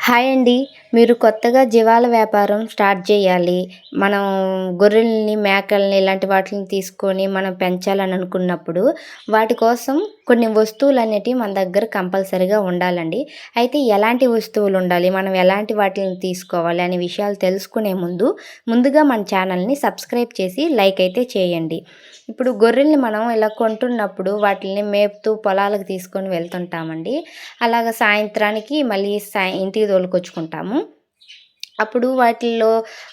Hi అండి. మీరు కొత్తగా జీవాల వ్యాపారం స్టార్ట్ చేయాలి. మనం గొర్రెల్ని మేకల్ని ఇలాంటి వాటిని తీసుకొని మనం పెంచాలని అనుకున్నప్పుడు వాటి కోసం కొన్ని వస్తువులు అనేటివి మన దగ్గర కంపల్సరీగా ఉండాలండి. అయితే ఎలాంటి వస్తువులు ఉండాలి? మనం ఎలాంటి వాటిని తీసుకోవాలి అనే విషయాలు తెలుసుకునే ముందు ముందుగా మన ఛానల్ని సబ్స్క్రైబ్ చేసి లైక్ అయితే చేయండి. ఇప్పుడు గొర్రెల్ని మనం ఇలా కొంటున్నప్పుడు వాటిని మేపుతూ పొలాలకు తీసుకొని వెళ్తుంటామండి. అలాగ సాయంత్రానికి మళ్ళీ సాయ ఇంటికి తోలుకొచ్చుకుంటాము. అప్పుడు వాటిల్లో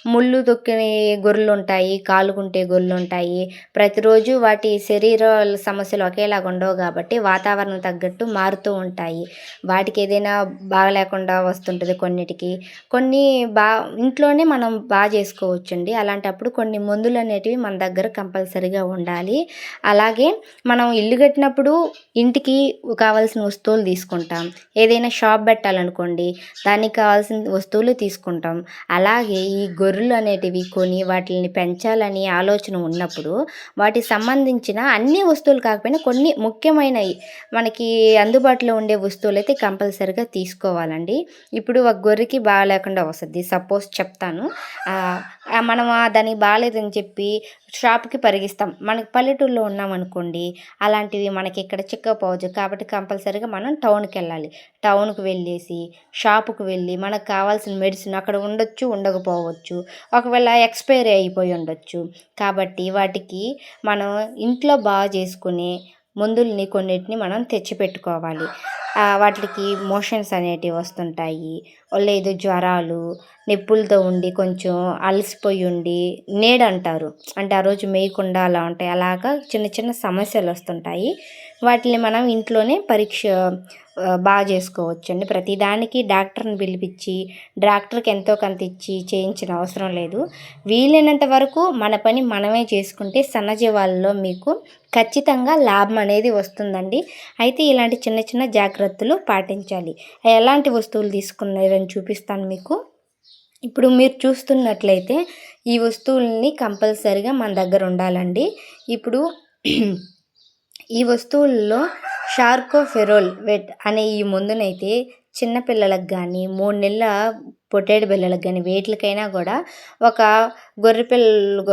ముళ్ళు తొక్కిన గొర్రెలు ఉంటాయి కాలుకుంటే గొర్రెలు ఉంటాయి ప్రతిరోజు వాటి శరీర సమస్యలు ఒకేలాగా ఉండవు కాబట్టి వాతావరణం తగ్గట్టు మారుతూ ఉంటాయి. వాటికి ఏదైనా బాగలేకుండా వస్తుంటుంది కొన్నిటికి. కొన్ని బా ఇంట్లోనే మనం బాగా చేసుకోవచ్చండి. అలాంటప్పుడు కొన్ని మందులు అనేటివి మన దగ్గర కంపల్సరీగా ఉండాలి. అలాగే మనం ఇల్లు కట్టినప్పుడు ఇంటికి కావాల్సిన వస్తువులు తీసుకుంటాం. ఏదైనా షాప్ పెట్టాలనుకోండి దానికి కావాల్సిన వస్తువులు తీసుకుంటాం. అలాగే ఈ గొర్రెలు అనేటివి కొని వాటిని పెంచాలని ఆలోచన ఉన్నప్పుడు వాటికి సంబంధించిన అన్ని వస్తువులు కాకపోయినా కొన్ని ముఖ్యమైనవి మనకి అందుబాటులో ఉండే వస్తువులు అయితే కంపల్సరిగా తీసుకోవాలండి. ఇప్పుడు ఒక గొర్రెకి బాగాలేకుండా వస్తుంది. సపోజ్ చెప్తాను. మనం దానికి బాగాలేదని చెప్పి షాప్కి పరిగిస్తాం. మనకి పల్లెటూరులో ఉన్నామనుకోండి అలాంటివి మనకి ఇక్కడ చిక్కకపోవచ్చు కాబట్టి కంపల్సరీగా మనం టౌన్కి వెళ్ళాలి టౌన్కి వెళ్ళేసి షాపుకి వెళ్ళి మనకు కావాల్సిన మెడిసిన్ అక్కడ ఉండొచ్చు ఉండకపోవచ్చు. ఒకవేళ ఎక్స్పైరీ అయిపోయి ఉండొచ్చు. కాబట్టి వాటికి మనం ఇంట్లో బాగా చేసుకునే మందుల్ని కొన్నిటిని మనం తెచ్చిపెట్టుకోవాలి. వాటికి మోషన్స్ అనేటివి వస్తుంటాయి. లేదు జ్వరాలు నొప్పులతో ఉండి కొంచెం అలసిపోయి ఉండి నీడ అంటారు. అంటే ఆ రోజు మేయకుండా అలా ఉంటాయి. అలాగా చిన్న చిన్న సమస్యలు వస్తుంటాయి. వాటిని మనం ఇంట్లోనే పరీక్ష బాగా చేసుకోవచ్చండి. ప్రతిదానికి డాక్టర్ని పిలిపించి డాక్టర్కి ఎంతో కొంత ఇచ్చి చేయించిన అవసరం లేదు. వీలైనంత వరకు మన పని మనమే చేసుకుంటే సన్నజీవాలలో మీకు ఖచ్చితంగా లాభం అనేది వస్తుందండి. అయితే ఇలాంటి చిన్న చిన్న జాగ్రత్తలు పాటించాలి. ఎలాంటి వస్తువులు తీసుకున్నారని చూపిస్తాను మీకు. ఇప్పుడు మీరు చూస్తున్నట్లయితే ఈ వస్తువుల్ని కంపల్సరిగా మన దగ్గర ఉండాలండి. ఇప్పుడు ఈ వస్తువుల్లో షార్కోఫెరోల్ వెట్ అనే ఈ మందునైతే చిన్నపిల్లలకు కానీ మూడు నెలల పొట్టేడు పిల్లలకు కానీ వేటికైనా కూడా ఒక గొర్రె పిల్లలు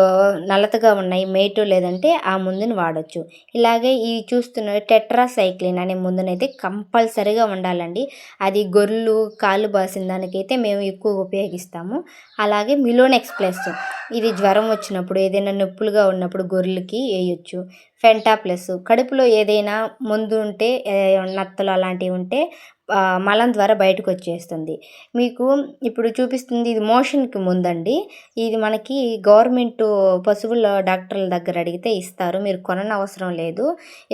నల్లతగా ఉన్నాయి మేటు లేదంటే ఆ ముందుని వాడచ్చు. ఇలాగే ఈ చూస్తున్న టెట్రాసైక్లిన్ అనే ముందునైతే కంపల్సరీగా ఉండాలండి. అది గొర్రెలు కాళ్ళు బాసిన దానికైతే మేము ఎక్కువ ఉపయోగిస్తాము. అలాగే మిలోనెక్స్ ప్లస్ ఇది జ్వరం వచ్చినప్పుడు ఏదైనా నొప్పులుగా ఉన్నప్పుడు గొర్రెలకి వేయొచ్చు. ఫెంటా ప్లస్ కడుపులో ఏదైనా ముందు ఉంటే నత్తలు అలాంటివి ఉంటే మలం ద్వారా బయటకు వచ్చేస్తుంది మీకు ఇప్పుడు చూపిస్తుంది ఇది మోషన్కి ముందండి. ఇది మనకి గవర్నమెంట్ పశువుల డాక్టర్ల దగ్గర అడిగితే ఇస్తారు. మీరు కొననవసరం లేదు.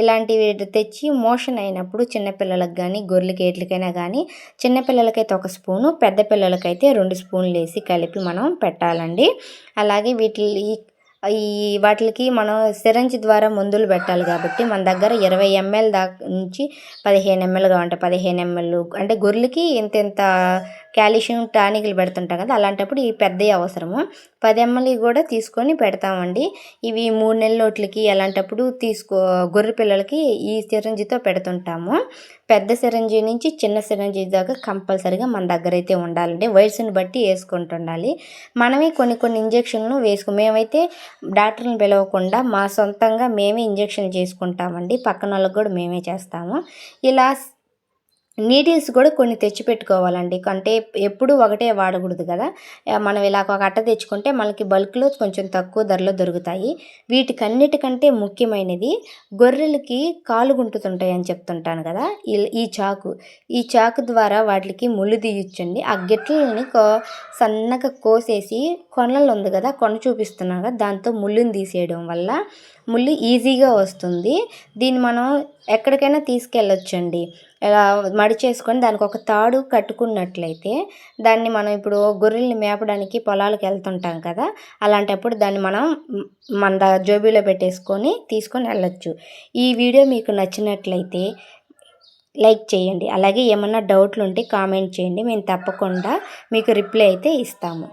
ఇలాంటివి తెచ్చి మోషన్ అయినప్పుడు చిన్నపిల్లలకు కానీ గొర్రెలకి ఎట్లకైనా కానీ చిన్నపిల్లలకైతే ఒక స్పూను పెద్ద పిల్లలకైతే రెండు స్పూన్లు వేసి కలిపి మనం పెట్టాలండి. అలాగే వీటి ఈ వాటికి మనం సిరంజ్ ద్వారా మందులు పెట్టాలి కాబట్టి మన దగ్గర ఇరవై ఎంఎల్ దాకా నుంచి పదిహేను ఎంఎల్గా ఉంటాయి పదిహేను ఎంఎల్ అంటే గొర్రెలకి ఇంత ఇంత కాల్షియం టానిక్లు పెడుతుంటాం కదా అలాంటప్పుడు ఈ పెద్దవి అవసరము. పది ఎంఎల్వి కూడా తీసుకొని పెడతామండి. ఇవి మూడు నెలలోట్లకి అలాంటప్పుడు తీసుకో గొర్రె పిల్లలకి ఈ సిరంజితో పెడుతుంటాము. పెద్ద సిరంజి నుంచి చిన్న సిరంజి దాకా కంపల్సరీగా మన దగ్గర అయితే ఉండాలండి. వయసుని బట్టి వేసుకుంటుండాలి. మనమే కొన్ని కొన్ని ఇంజక్షన్లు వేసుకో మేమైతే డాక్టర్ని పిలవకుండా మా సొంతంగా మేమే ఇంజక్షన్ చేసుకుంటామండి. పక్కన వాళ్ళకి కూడా మేమే చేస్తాము. ఇలా నీడిల్స్ కూడా కొన్ని తెచ్చిపెట్టుకోవాలండి. అంటే ఎప్పుడు ఒకటే వాడకూడదు కదా. మనం ఇలా ఒక అట్ట తెచ్చుకుంటే మనకి బల్క్లో కొంచెం తక్కువ ధరలో దొరుకుతాయి. వీటికన్నిటికంటే ముఖ్యమైనది గొర్రెలకి కాలు గుంటుతుంటాయి అని చెప్తుంటాను కదా. ఈ చాకు. ఈ చాకు ద్వారా వాటికి ముళ్ళు తీయొచ్చండి. ఆ గిట్లని సన్నగా కోసేసి కొనలు ఉంది కదా కొన చూపిస్తున్నాను కదా దాంతో ముళ్ళుని తీసేయడం వల్ల ముళ్ళు ఈజీగా వస్తుంది. దీన్ని మనం ఎక్కడికైనా తీసుకెళ్ళొచ్చండి. ఇలా మడిచేసుకొని దానికి ఒక తాడు కట్టుకున్నట్లయితే దాన్ని మనం ఇప్పుడు గొర్రెల్ని మేపడానికి పొలాలకు వెళ్తుంటాం కదా అలాంటప్పుడు దాన్ని మనం మన జోబీలో పెట్టేసుకొని తీసుకొని వెళ్ళొచ్చు. ఈ వీడియో మీకు నచ్చినట్లయితే లైక్ చేయండి. అలాగే ఏమన్నా డౌట్లు ఉంటే కామెంట్ చేయండి. మేము తప్పకుండా మీకు రిప్లై అయితే ఇస్తాము.